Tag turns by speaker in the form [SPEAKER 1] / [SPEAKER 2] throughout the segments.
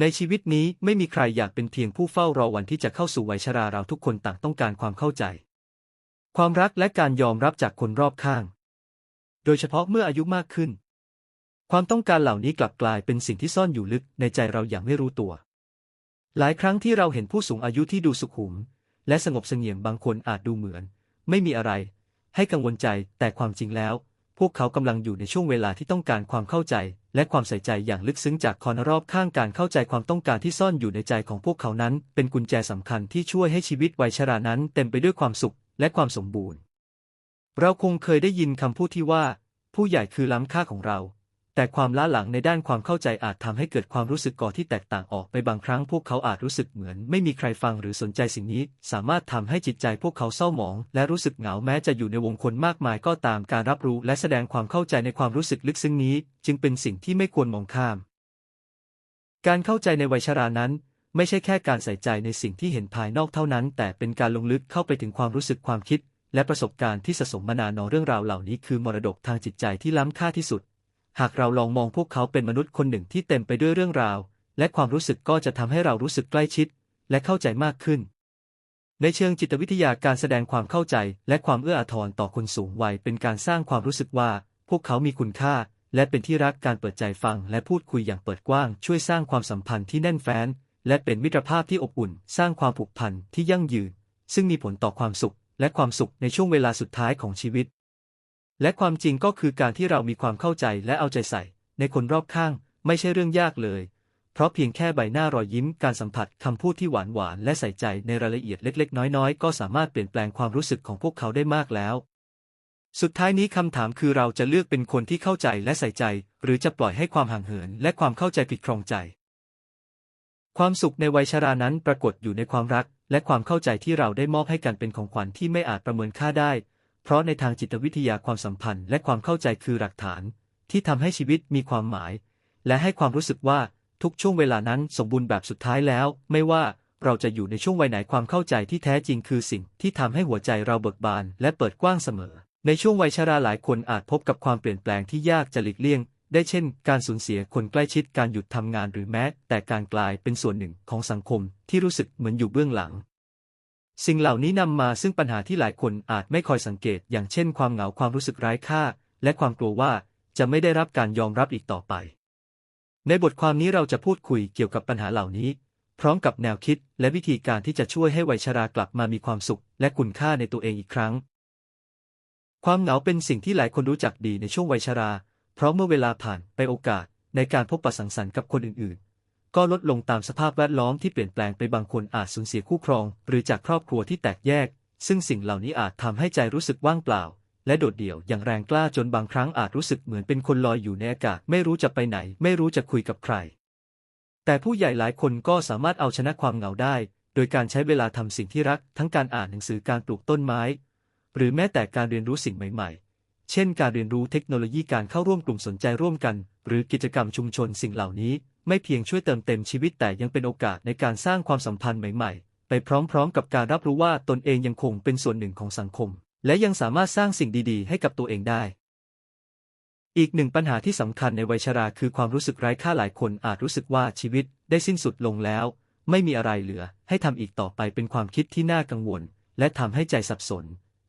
[SPEAKER 1] ในชีวิตนี้ไม่มีใครอยากเป็นเพียงผู้เฝ้ารอวันที่จะเข้าสู่วัยชราเราทุกคนต่างต้องการความเข้าใจ ความรักและการยอมรับจากคนรอบข้าง โดยเฉพาะเมื่ออายุมากขึ้น ความต้องการเหล่านี้กลับกลายเป็นสิ่งที่ซ่อนอยู่ลึกในใจเราอย่างไม่รู้ตัว หลายครั้งที่เราเห็นผู้สูงอายุที่ดูสุขุม และสงบเสงี่ยมบางคนอาจดูเหมือน ไม่มีอะไร ให้กังวลใจแต่ความจริงแล้ว พวกเขากำลังอยู่ในช่วงเวลาที่ต้องการความเข้าใจ และความใส่ใจอย่างลึกซึ้งจากคนรอบข้างการเข้าใจความต้องการที่ซ่อนอยู่ในใจของพวกเขานั้น เป็นกุญแจสำคัญที่ช่วยให้ชีวิตวัยชรานั้นเต็มไปด้วยความสุขและความสมบูรณ์ เราคงเคยได้ยินคำพูดที่ว่า ผู้ใหญ่คือล้ำค่าของเรา แต่ความล้าหลังในด้านความเข้าใจอาจทำให้เกิดความรู้สึกก่อที่แตกต่างออกไปบางครั้งพวกเขาอาจรู้สึกเหมือนไม่มีใครฟังหรือสนใจสิ่งนี้ สามารถทำให้จิตใจพวกเขาเศร้าหมอง และรู้สึกเหงาแม้จะอยู่ในวงคนมากมายก็ตามการรับรู้และแสดงความเข้าใจในความรู้สึกลึกซึ้งนี้ จึงเป็นสิ่งที่ไม่ควรมองข้าม การเข้าใจในวัยชรานั้น ไม่ใช่แค่การใส่ใจในสิ่งที่เห็นภายนอกเท่านั้น แต่เป็นการลงลึกเข้าไปถึงความรู้สึกความคิด และประสบการณ์ที่สะสมมานานนอเรื่องราวเหล่านี้คือมรดกทางจิตใจที่ล้ำค่าที่สุด หากเราลองมองพวกเขาเป็นมนุษย์คนหนึ่งที่เต็มไปด้วยเรื่องราว และความรู้สึกก็จะทำให้เรารู้สึกใกล้ชิด และเข้าใจมากขึ้น ในเชิงจิตวิทยาการแสดงความเข้าใจ และความเอื้ออาทรต่อคนสูงวัยเป็นการสร้างความรู้สึกว่า พวกเขามีคุณค่า และเป็นที่รักการเปิดใจฟัง และพูดคุยอย่างเปิดกว้าง ช่วยสร้างความสัมพันธ์ที่แน่นแฟ้น และเป็นมิตรภาพที่อบอุ่น สร้างความผูกพันที่ยั่งยืน ซึ่งมีผลต่อความสุข และความสุขในช่วงเวลาสุดท้ายของชีวิต และความจริงก็คือการที่เรามีความเข้าใจและเอาใจใส่ ในคนรอบข้าง ไม่ใช่เรื่องยากเลย เพราะเพียงแค่ใบหน้ารอยยิ้มการสัมผัสคำพูดที่หวานหวานและใส่ใจในรายละเอียดเล็ก ๆ น้อยๆ ก็สามารถเปลี่ยนแปลงความรู้สึกของพวกเขาได้มากแล้ว สุดท้ายนี้คำถามคือเราจะเลือกเป็นคนที่เข้าใจและใส่ใจ หรือจะปล่อยให้ความห่างเหิน และความเข้าใจผิดครองใจ ความสุขในวัยชรานั้นปรากฏอยู่ในความรัก และความเข้าใจที่เราได้มอบให้กันเป็นของขวัญที่ไม่อาจประเมินค่าได้ เพราะในทางจิตวิทยาความสัมพันธ์และความเข้าใจคือหลักฐานที่ทำให้ชีวิตมีความหมาย และให้ความรู้สึกว่าทุกช่วงเวลานั้นสมบูรณ์แบบสุดท้ายแล้ว ไม่ว่าเราจะอยู่ในช่วงวัยไหนความเข้าใจที่แท้จริงคือสิ่งที่ทำให้หัวใจเราเบิกบานและเปิดกว้างเสมอ ในช่วงวัยชราหลายคนอาจพบกับความเปลี่ยนแปลงที่ยากจะหลีกเลี่ยง ได้เช่น การสูญเสียคนใกล้ชิดการหยุดทำงานหรือแม้ แต่การกลายเป็นส่วนหนึ่งของสังคมที่รู้สึกเหมือนอยู่เบื้องหลัง สิ่งเหล่านี้นำมาซึ่งปัญหาที่หลายคนอาจไม่คอยสังเกต อย่างเช่นความเหงาความรู้สึกไร้ค่า และความกลัวว่าจะไม่ได้รับการยอมรับอีกต่อไป ในบทความนี้เราจะพูดคุยเกี่ยวกับปัญหาเหล่านี้ พร้อมกับแนวคิดและวิธีการที่จะช่วยให้วัยชรากลับมามีความสุข และคุณค่าในตัวเองอีกครั้ง ความเหงาเป็นสิ่งที่หลายคนรู้จักดีในช่วงวัยชรา เพราะเมื่อเวลาผ่านไปโอกาสในการพบปะสังสรรค์กับคนอื่นๆ ก็ลดลงตามสภาพแวดล้อมที่เปลี่ยนแปลงไปบางคนอาจสูญเสียคู่ครอง หรือจากครอบครัวที่แตกแยก ซึ่งสิ่งเหล่านี้อาจทำให้ใจรู้สึกว่างเปล่า และโดดเดี่ยวอย่างแรงกล้าจนบางครั้งอาจรู้สึกเหมือนเป็นคนลอยอยู่ในอากาศไม่รู้จะไปไหน ไม่รู้จะคุยกับใคร แต่ผู้ใหญ่หลายคนก็สามารถเอาชนะความเหงาได้ โดยการใช้เวลาทำสิ่งที่รัก ทั้งการอ่านหนังสือการปลูกต้นไม้ หรือแม้แต่การเรียนรู้สิ่งใหม่ ๆเช่นการเรียนรู้เทคโนโลยีการเข้าร่วมกลุ่มสนใจร่วมกัน หรือกิจกรรมชุมชนสิ่งเหล่านี้ ไม่เพียงช่วยเติมเต็มชีวิตแต่ยังเป็นโอกาสในการสร้างความสัมพันธ์ใหม่ ๆ ไปพร้อมๆ กับการรับรู้ว่าตนเองยังคงเป็นส่วนหนึ่งของสังคม และยังสามารถสร้างสิ่งดีๆ ให้กับตัวเองได้ อีกหนึ่งปัญหาที่สำคัญในวัยชราคือความรู้สึกไร้ค่าหลายคนอาจรู้สึกว่าชีวิตได้สิ้นสุดลงแล้ว ไม่มีอะไรเหลือ ให้ทำอีกต่อไปเป็นความคิดที่น่ากังวล และทำให้ใจสับสน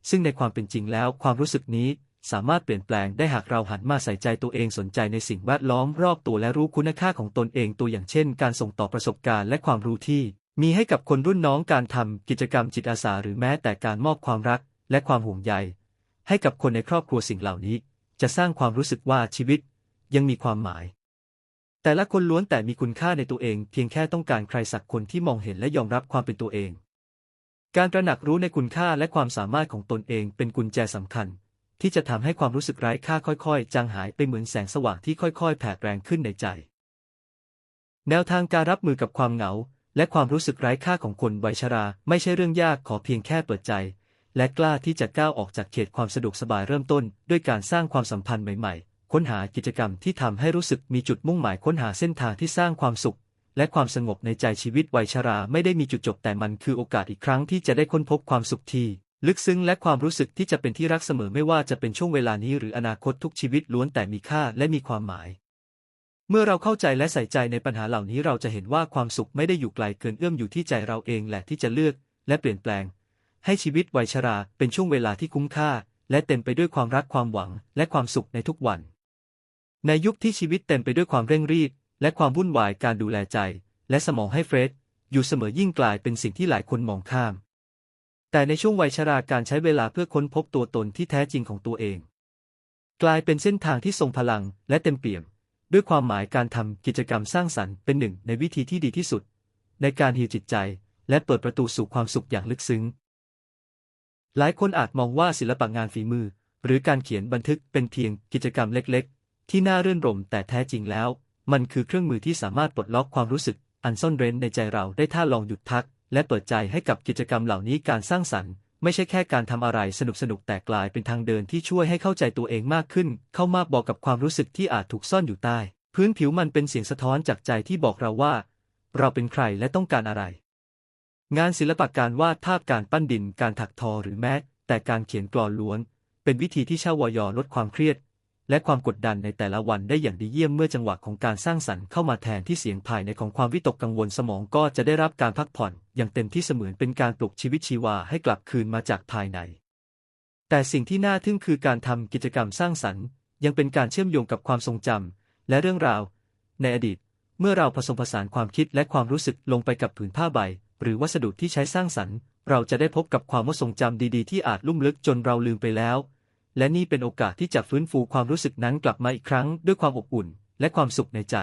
[SPEAKER 1] ซึ่งในความเป็นจริงแล้วความรู้สึกนี้ สามารถเปลี่ยนแปลงได้หากเราหันมาใส่ใจตัวเองสนใจในสิ่งแวดล้อมรอบตัวและรู้คุณค่าของตนเองตัวอย่างเช่น การส่งต่อประสบการณ์และความรู้ที่ มีให้กับคนรุ่นน้องการทำกิจกรรมจิตอาสาหรือแม้แต่การมอบความรัก และความห่วงใย ให้กับคนในครอบครัวสิ่งเหล่านี้ จะสร้างความรู้สึกว่าชีวิต ยังมีความหมาย แต่ละคนล้วนแต่มีคุณค่าในตัวเอง เพียงแค่ต้องการใครสักคนที่มองเห็นและยอมรับความเป็นตัวเอง การตระหนักรู้ในคุณค่าและความสามารถของตนเองเป็นกุญแจสำคัญ ที่จะทำให้ความรู้สึกไร้ค่าค่อยๆ จางหายไปเหมือนแสงสว่างที่ค่อยๆ แผ่แรงขึ้นในใจ แนวทางการรับมือกับความเหงา และความรู้สึกไร้ค่าของคนวัยชรา ไม่ใช่เรื่องยากขอเพียงแค่เปิดใจ และกล้าที่จะก้าวออกจากเขตความสะดวกสบายเริ่มต้น ด้วยการสร้างความสัมพันธ์ใหม่ๆ ค้นหากิจกรรมที่ทำให้รู้สึกมีจุดมุ่งหมายค้นหาเส้นทางที่สร้างความสุขและความสงบในใจชีวิตวัยชราไม่ได้มีจุดจบแต่มันคือโอกาสอีกครั้งที่จะได้ค้นพบความสุขที่ ลึกซึ้งและความรู้สึกที่จะเป็นที่รักเสมอไม่ว่าจะเป็นช่วงเวลานี้หรืออนาคตทุกชีวิตล้วนแต่มีค่าและมีความหมาย เมื่อเราเข้าใจและใส่ใจในปัญหาเหล่านี้เราจะเห็นว่าความสุขไม่ได้อยู่ไกลเกินเอื้อมอยู่ที่ใจเราเองแหละที่จะเลือกและเปลี่ยนแปลง ให้ชีวิตวัยชราเป็นช่วงเวลาที่คุ้มค่า และเต็มไปด้วยความรักความหวัง และความสุขในทุกวัน ในยุคที่ชีวิตเต็มไปด้วยความเร่งรีบ และความวุ่นวายการดูแลใจ และสมองให้เฟรดอยู่เสมอยิ่งกลายเป็นสิ่งที่หลายคนมองข้าม แต่ในช่วงวัยชราการใช้เวลาเพื่อค้นพบตัวตนที่แท้จริงของตัวเอง กลายเป็นเส้นทางที่ทรงพลังและเต็มเปี่ยม ด้วยความหมายการทำกิจกรรมสร้างสรรค์เป็นหนึ่งในวิธีที่ดีที่สุด ในการฮีลจิตใจ และเปิดประตูสู่ความสุขอย่างลึกซึ้ง หลายคนอาจมองว่าศิลปะงานฝีมือ หรือการเขียนบันทึกเป็นเพียงกิจกรรมเล็ก ๆ ที่น่ารื่นรมแต่แท้จริงแล้ว มันคือเครื่องมือที่สามารถปลดล็อกความรู้สึกอันซ่อนเร้นในใจเราได้ถ้าลองหยุดพัก และเปิดใจให้กับกิจกรรมเหล่านี้การสร้างสรรค์ ไม่ใช่แค่การทำอะไรสนุกๆแต่กลายเป็นทางเดินที่ช่วยให้เข้าใจตัวเองมากขึ้น เข้ามาบอกกับความรู้สึกที่อาจถูกซ่อนอยู่ใต้ พื้นผิวมันเป็นเสียงสะท้อนจากใจที่บอกเราว่า เราเป็นใครและต้องการอะไร งานศิลปะการวาดภาพการปั้นดิน การถักทอหรือแม้ แต่การเขียนกลอนล้วน เป็นวิธีที่ชาววยอลดความเครียด และความกดดันในแต่ละวันได้อย่างดีเยี่ยมเมื่อจังหวะของการสร้างสรรค์เข้ามาแทนที่เสียงภายในของความวิตกกังวลสมองก็จะได้รับการพักผ่อน อย่างเต็มที่เสมือนเป็นการปลุกชีวิตชีวาให้กลับคืนมาจากภายใน แต่สิ่งที่น่าทึ่งคือการทำกิจกรรมสร้างสรรค์ ยังเป็นการเชื่อมโยงกับความทรงจำและเรื่องราว ในอดีต เมื่อเราผสมผสานความคิดและความรู้สึกลงไปกับผืนผ้าใบ หรือวัสดุที่ใช้สร้างสรรค์ เราจะได้พบกับความว่าทรงจำดี ๆ ที่อาจลุ่มลึกจนเราลืมไปแล้ว และนี่เป็นโอกาสที่จะฟื้นฟูความรู้สึกนั้นกลับมาอีกครั้งด้วยความอบอุ่น และความสุขในใจ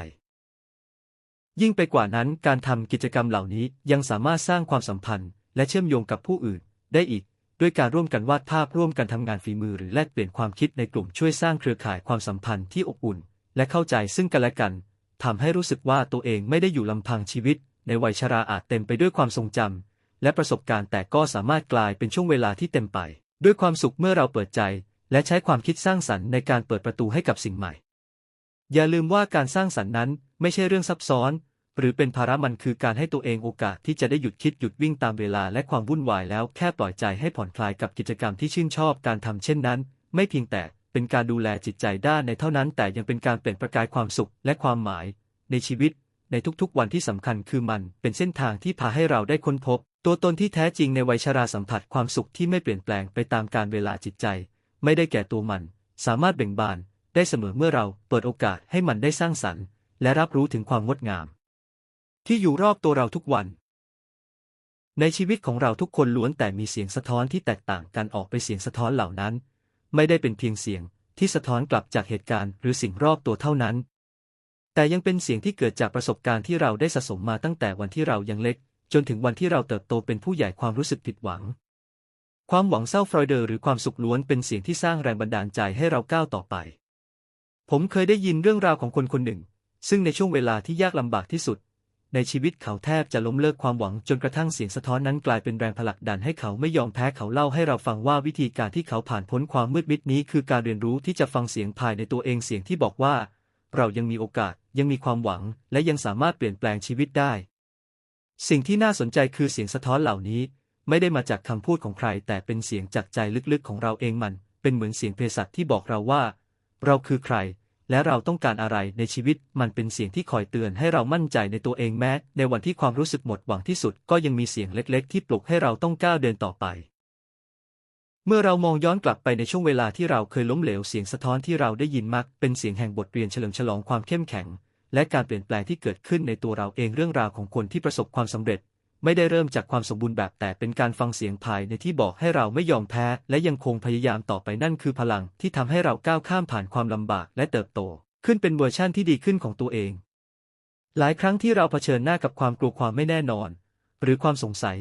[SPEAKER 1] ยิ่งไปกว่านั้นการทำกิจกรรมเหล่านี้ยังสามารถสร้างความสัมพันธ์ และเชื่อมโยงกับผู้อื่น ได้อีก ด้วยการร่วมกันวาดภาพร่วมกันทำงานฝีมือหรือแลกเปลี่ยนความคิดในกลุ่มช่วยสร้างเครือข่ายความสัมพันธ์ที่อบอุ่น และเข้าใจซึ่งกันและกันทำให้รู้สึกว่าตัวเองไม่ได้อยู่ลำพังชีวิต ในวัยชราอาจเต็มไปด้วยความทรงจำและประสบการณ์แต่ก็สามารถกลายเป็นช่วงเวลาที่เต็มไป ด้วยความสุขเมื่อเราเปิดใจ และใช้ความคิดสร้างสรรค์ในการเปิดประตูให้กับสิ่งใหม่ อย่าลืมว่าการสร้างสรรค์นั้นไม่ใช่เรื่องซับซ้อน หรือเป็นภาระมันคือการให้ตัวเองโอกาสที่จะได้หยุดคิดหยุดวิ่งตามเวลาและความวุ่นวายแล้วแค่ปล่อยใจให้ผ่อนคลายกับกิจกรรมที่ชื่นชอบการทำเช่นนั้น ไม่เพียงแต่เป็นการดูแลจิตใจด้านในเท่านั้น แต่ยังเป็นการเปลี่ยนประกายความสุขและความหมาย ในชีวิต ในทุกๆ วันที่สำคัญคือมันเป็นเส้นทางที่พาให้เราได้ค้นพบ ตัวตนที่แท้จริงในวัยชราสัมผัสความสุขที่ไม่เปลี่ยนแปลงไปตามการเวลาจิตใจ ไม่ได้แก่ตัวมัน สามารถเบ่งบานได้เสมอเมื่อเราเปิดโอกาสให้มันได้สร้างสรรค์ และรับรู้ถึงความงดงาม ที่อยู่รอบตัวเราทุกวัน ในชีวิตของเราทุกคนล้วนแต่มีเสียงสะท้อนที่แตกต่างกันออกไปเสียงสะท้อนเหล่านั้น ไม่ได้เป็นเพียงเสียงที่สะท้อนกลับจากเหตุการณ์หรือสิ่งรอบตัวเท่านั้น แต่ยังเป็นเสียงที่เกิดจากประสบการณ์ที่เราได้สะสมมาตั้งแต่วันที่เรายังเล็ก จนถึงวันที่เราเติบโตเป็นผู้ใหญ่ความรู้สึกผิดหวัง ความหวังเศร้าฟรอยเดอร์หรือความสุขล้วนเป็นเสียงที่สร้างแรงบันดาลใจให้เราก้าวต่อไป ผมเคยได้ยินเรื่องราวของคนคนหนึ่ง ซึ่งในช่วงเวลาที่ยากลำบากที่สุด ในชีวิตเขาแทบจะล้มเลิกความหวังจนกระทั่งเสียงสะท้อนนั้นกลายเป็นแรงผลักดันให้เขาไม่ยอมแพ้เขาเล่าให้เราฟังว่าวิธีการที่เขาผ่านพ้นความมืดมิดนี้คือการเรียนรู้ที่จะฟังเสียงภายในตัวเองเสียงที่บอกว่า เรายังมีโอกาส ยังมีความหวัง และยังสามารถเปลี่ยนแปลงชีวิตได้ สิ่งที่น่าสนใจคือเสียงสะท้อนเหล่านี้ ไม่ได้มาจากคำพูดของใคร แต่เป็นเสียงจากใจลึกๆของเราเองมัน เป็นเหมือนเสียงเภสัชที่บอกเราว่า เราคือใคร และเราต้องการอะไรในชีวิต มันเป็นเสียงที่คอยเตือนให้เรามั่นใจในตัวเองแม้ ในวันที่ความรู้สึกหมดหวังที่สุด ก็ยังมีเสียงเล็กๆ ที่ปลุกให้เราต้องก้าวเดินต่อไป เมื่อเรามองย้อนกลับไปในช่วงเวลาที่เราเคยล้มเหลวเสียงสะท้อนที่เราได้ยินมัก เป็นเสียงแห่งบทเรียนเฉลิมฉลองความเข้มแข็งและการเปลี่ยนแปลงที่เกิดขึ้นในตัวเราเองเรื่องราวของคนที่ประสบความสำเร็จ ไม่ได้เริ่มจากความสมบูรณ์แบบแต่เป็นการฟังเสียงภายในที่บอกให้เราไม่ยอมแพ้ และยังคงพยายามต่อไปนั่นคือพลังที่ทำให้เราก้าวข้ามผ่านความลำบากและเติบโต ขึ้นเป็นเวอร์ชั่นที่ดีขึ้นของตัวเอง หลายครั้งที่เราเผชิญหน้ากับความกลัวความไม่แน่นอน หรือความสงสัย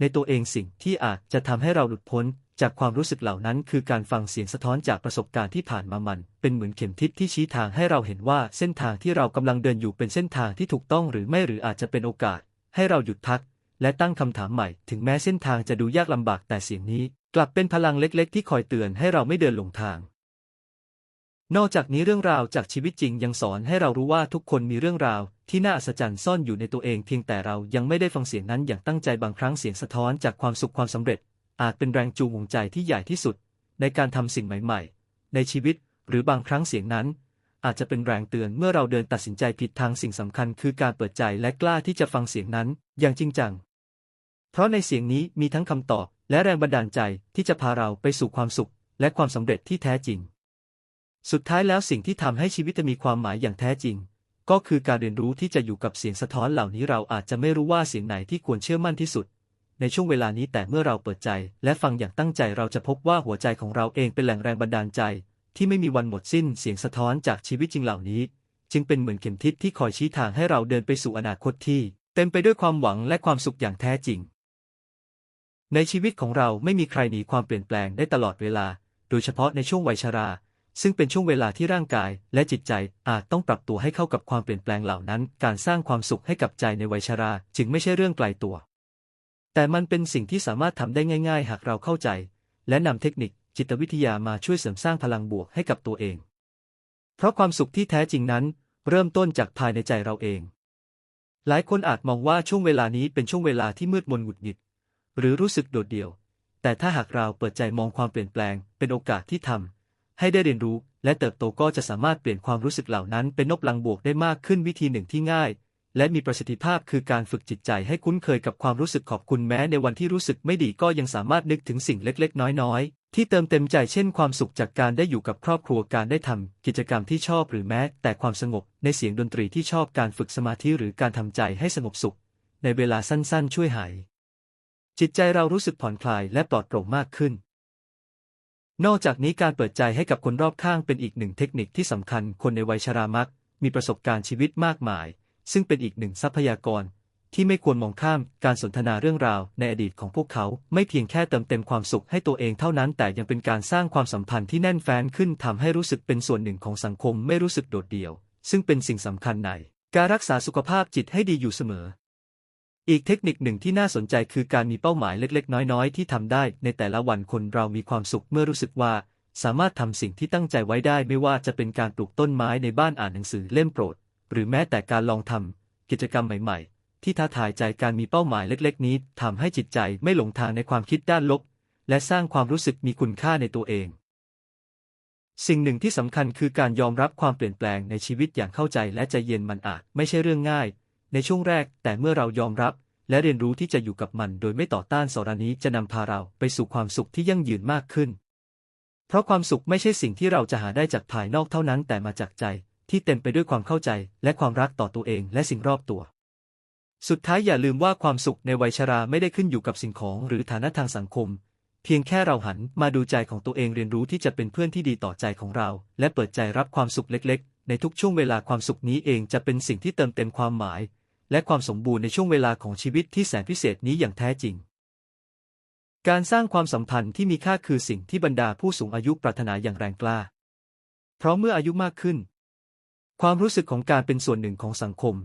[SPEAKER 1] ในตัวเองสิ่งที่อาจจะทำให้เราหลุดพ้น จากความรู้สึกเหล่านั้น คือการฟังเสียงสะท้อนจากประสบการณ์ที่ผ่านมามัน เป็นเหมือนเข็มทิศที่ชี้ทางให้เราเห็นว่าเส้นทางที่เรากำลังเดินอยู่เป็นเส้นทางที่ถูกต้องหรือไม่หรืออาจจะเป็นโอกาส ให้เราหยุดพัก และตั้งคำถามใหม่ ถึงแม้เส้นทางจะดูยากลำบากแต่เสียงนี้ กลับเป็นพลังเล็ก ๆ ที่คอยเตือนให้เราไม่เดินหลงทาง นอกจากนี้เรื่องราวจากชีวิตจริงยังสอนให้เรารู้ว่าทุกคนมีเรื่องราว ที่น่าอัศจรรย์ซ่อนอยู่ในตัวเองเพียงแต่เรายังไม่ได้ฟังเสียงนั้นอย่างตั้งใจบางครั้งเสียงสะท้อนจากความสุขความสำเร็จ อาจเป็นแรงจูงใจที่ใหญ่ที่สุด ในการทำสิ่งใหม่ ๆ ในชีวิต หรือบางครั้งเสียงนั้น อาจจะเป็นแรงเตือนเมื่อเราเดินตัดสินใจผิดทางสิ่งสำคัญคือการเปิดใจและกล้าที่จะฟังเสียงนั้น อย่างจริงจัง เพราะในเสียงนี้มีทั้งคำตอบ และแรงบันดาลใจที่จะพาเราไปสู่ความสุข และความสำเร็จที่แท้จริง สุดท้ายแล้วสิ่งที่ทำให้ชีวิตมีความหมายอย่างแท้จริง ก็คือการเรียนรู้ที่จะอยู่กับเสียงสะท้อนเหล่านี้เราอาจจะไม่รู้ว่าเสียงไหนที่ควรเชื่อมั่นที่สุด ในช่วงเวลานี้แต่เมื่อเราเปิดใจ และฟังอย่างตั้งใจเราจะพบว่าหัวใจของเราเองเป็นแหล่งแรงบันดาลใจ ที่ไม่มีวันหมดสิ้นเสียงสะท้อนจากชีวิตจริงเหล่านี้ จึงเป็นเหมือนเข็มทิศที่คอยชี้ทางให้เราเดินไปสู่อนาคตที่ เต็มไปด้วยความหวังและความสุขอย่างแท้จริง ในชีวิตของเราไม่มีใครหนีความเปลี่ยนแปลงได้ตลอดเวลา โดยเฉพาะในช่วงวัยชรา ซึ่งเป็นช่วงเวลาที่ร่างกายและจิตใจอาจต้องปรับตัวให้เข้ากับความเปลี่ยนแปลงเหล่านั้น การสร้างความสุขให้กับใจในวัยชรา จึงไม่ใช่เรื่องไกลตัว แต่มันเป็นสิ่งที่สามารถทำได้ง่าย ๆ หากเราเข้าใจ และนำเทคนิค จิตวิทยามาช่วยเสริมสร้างพลังบวกให้กับตัวเอง เพราะความสุขที่แท้จริงนั้น เริ่มต้นจากภายในใจเราเอง หลายคนอาจมองว่าช่วงเวลานี้เป็นช่วงเวลาที่มืดมนหงุดหงิด หรือรู้สึกโดดเดี่ยว แต่ถ้าหากเราเปิดใจมองความเปลี่ยนแปลง เป็นโอกาสที่ทำให้ได้เรียนรู้และเติบโตก็จะสามารถเปลี่ยนความรู้สึกเหล่านั้นเป็นนบลังบวกได้มากขึ้นวิธีหนึ่งที่ง่าย และมีประสิทธิภาพคือการฝึกจิตใจให้คุ้นเคยกับความรู้สึกขอบคุณแม้ในวันที่รู้สึกไม่ดีก็ยังสามารถนึกถึงสิ่งเล็กๆ น้อยๆ ที่เติมเต็มใจเช่นความสุขจากการได้อยู่กับครอบครัวการได้ทำกิจกรรมที่ชอบหรือแม้ แต่ความสงบในเสียงดนตรีที่ชอบการฝึกสมาธิหรือการทำใจให้สงบสุข ในเวลาสั้นๆ ช่วยหาย จิตใจเรารู้สึกผ่อนคลายและปลอดโปร่งมากขึ้น นอกจากนี้การเปิดใจให้กับคนรอบข้างเป็นอีกหนึ่งเทคนิคที่สำคัญคนในวัยชรามักมีประสบการณ์ชีวิตมากมาย ซึ่งเป็นอีกหนึ่งทรัพยากร ที่ไม่ควรมองข้ามการสนทนาเรื่องราวในอดีตของพวกเขา ไม่เพียงแค่เติมเต็มความสุขให้ตัวเองเท่านั้น แต่ยังเป็นการสร้างความสัมพันธ์ที่แน่นแฟ้นขึ้นทำให้รู้สึกเป็นส่วนหนึ่งของสังคมไม่รู้สึกโดดเดี่ยว ซึ่งเป็นสิ่งสำคัญใน การรักษาสุขภาพจิตให้ดีอยู่เสมอ อีกเทคนิคหนึ่งที่น่าสนใจคือการมีเป้าหมายเล็กๆ น้อยๆ ที่ทำได้ ในแต่ละวันคนเรามีความสุขเมื่อรู้สึกว่าสามารถทำสิ่งที่ตั้งใจไว้ได้ไม่ว่าจะเป็นการปลูกต้นไม้ในบ้านอ่านหนังสือเล่มโปรด หรือแม้แต่การลองทำกิจกรรมใหม่ ที่ท้าทายใจการมีเป้าหมายเล็ก ๆ นี้ทำให้จิตใจไม่หลงทางในความคิดด้านลบ และสร้างความรู้สึกมีคุณค่าในตัวเอง สิ่งหนึ่งที่สำคัญคือการยอมรับความเปลี่ยนแปลงในชีวิตอย่างเข้าใจและใจเย็นมันอาจไม่ใช่เรื่องง่าย ในช่วงแรก แต่เมื่อเรายอมรับ และเรียนรู้ที่จะอยู่กับมัน โดยไม่ต่อต้านสรนี้จะนำพาเราไปสู่ความสุขที่ยั่งยืนมากขึ้น เพราะความสุขไม่ใช่สิ่งที่เราจะหาได้จากภายนอกเท่านั้นแต่มาจากใจที่เต็มไปด้วยความเข้าใจและความรักต่อตัวเองและสิ่งรอบตัว สุดท้ายอย่าลืมว่าความสุขในวัยชราไม่ได้ขึ้นอยู่กับสิ่งของหรือฐานะทางสังคม เพียงแค่เราหันมาดูใจของตัวเองเรียนรู้ที่จะเป็นเพื่อนที่ดีต่อใจของเรา และเปิดใจรับความสุขเล็ก ๆ ในทุกช่วงเวลาความสุขนี้เองจะเป็นสิ่งที่เติมเต็มความหมาย และความสมบูรณ์ในช่วงเวลาของชีวิตที่แสนพิเศษนี้อย่างแท้จริง การสร้างความสัมพันธ์ที่มีค่าคือสิ่งที่บรรดาผู้สูงอายุปรารถนาอย่างแรงกล้า เพราะเมื่ออายุมากขึ้น ความรู้สึกของการเป็นส่วนหนึ่งของสังคม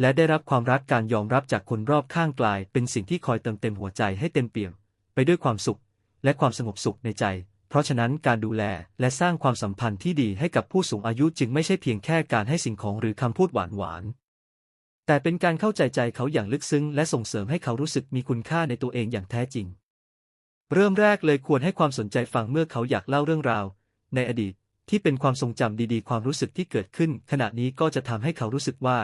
[SPEAKER 1] และได้รับความรักการยอมรับจากคนรอบข้างกลาย เป็นสิ่งที่คอยเติมเต็มหัวใจให้เต็มเปี่ยม ไปด้วยความสุข และความสงบสุขในใจ เพราะฉะนั้นการดูแลและสร้างความสัมพันธ์ที่ดีให้กับผู้สูงอายุจึงไม่ใช่เพียงแค่การให้สิ่งของหรือคำพูดหวานๆแต่เป็นการเข้าใจใจเขาอย่างลึกซึ้ง และส่งเสริมให้เขารู้สึกมีคุณค่าในตัวเองอย่างแท้จริง เริ่มแรกเลยควรให้ความสนใจฟังเมื่อเขาอยากเล่าเรื่องราว ในอดีตที่เป็นความทรงจำดีๆ ความรู้สึกที่เกิดขึ้น ขณะนี้ก็จะทำให้เขารู้สึกว่า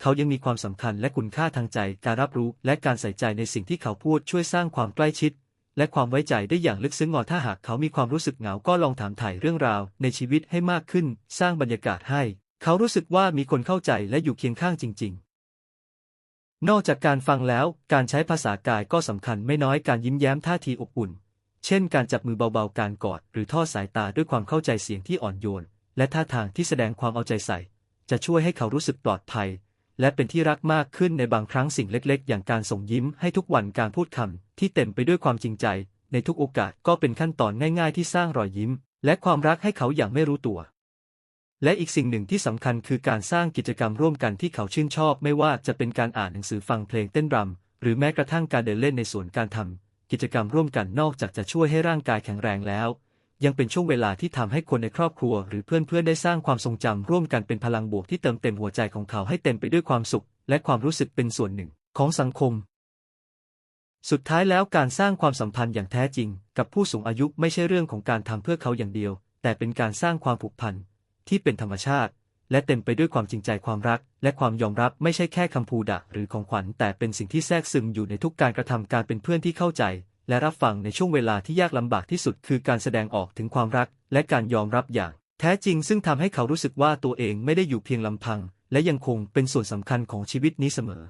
[SPEAKER 1] เขายังมีความสำคัญและคุณค่าทางใจ การรับรู้และการใส่ใจในสิ่งที่เขาพูดช่วยสร้างความใกล้ชิด และความไว้ใจได้อย่างลึกซึ้งงอถ้าหากเขามีความรู้สึกเหงาก็ลองถามถ่ายเรื่องราว ในชีวิตให้มากขึ้น สร้างบรรยากาศให้ เขารู้สึกว่ามีคนเข้าใจและอยู่เคียงข้างจริง ๆนอกจากการฟังแล้ว การใช้ภาษากายก็สำคัญไม่น้อยการยิ้มแย้มท่าทีอบอุ่น เช่นการจับมือเบาๆ การกอด หรือทอดสายตาด้วยความเข้าใจเสียงที่อ่อนโยน และท่าทางที่แสดงความเอาใจใส่ จะช่วยให้เขารู้สึกปลอดภัย และเป็นที่รักมากขึ้นในบางครั้งสิ่งเล็กๆ อย่างการส่งยิ้มให้ทุกวันการพูดคำที่เต็มไปด้วยความจริงใจ ในทุกโอกาสก็เป็นขั้นตอนง่ายๆ ที่สร้างรอยยิ้ม และความรักให้เขาอย่างไม่รู้ตัว และอีกสิ่งหนึ่งที่สำคัญคือการสร้างกิจกรรมร่วมกันที่เขาชื่นชอบ ไม่ว่าจะเป็นการอ่านหนังสือฟังเพลงเต้นรำหรือแม้กระทั่งการเดินเล่นในสวนการทำกิจกรรมร่วมกันนอกจากจะช่วยให้ร่างกายแข็งแรงแล้ว ยังเป็นช่วงเวลาที่ทำให้คนในครอบครัว หรือเพื่อนๆได้สร้างความทรงจำร่วมกันเป็นพลังบวกที่เติมเต็มหัวใจของเขาให้เต็มไปด้วยความสุข และความรู้สึกเป็นส่วนหนึ่งของสังคม สุดท้ายแล้วการสร้างความสัมพันธ์อย่างแท้จริง กับผู้สูงอายุไม่ใช่เรื่องของการทำเพื่อเขาอย่างเดียว แต่เป็นการสร้างความผูกพันที่เป็นธรรมชาติ และเต็มไปด้วยความจริงใจความรัก และความยอมรับไม่ใช่แค่คำพูดะหรือของขวัญแต่เป็นสิ่งที่แทรกซึมอยู่ในทุกการกระทำการเป็นเพื่อนที่เข้าใจ และรับฟังในช่วงเวลาที่ยากลำบากที่สุดคือการแสดงออกถึงความรัก และการยอมรับอย่างแท้จริงซึ่งทำให้เขารู้สึกว่าตัวเองไม่ได้อยู่เพียงลำพัง และยังคงเป็นส่วนสำคัญของชีวิตนี้เสมอ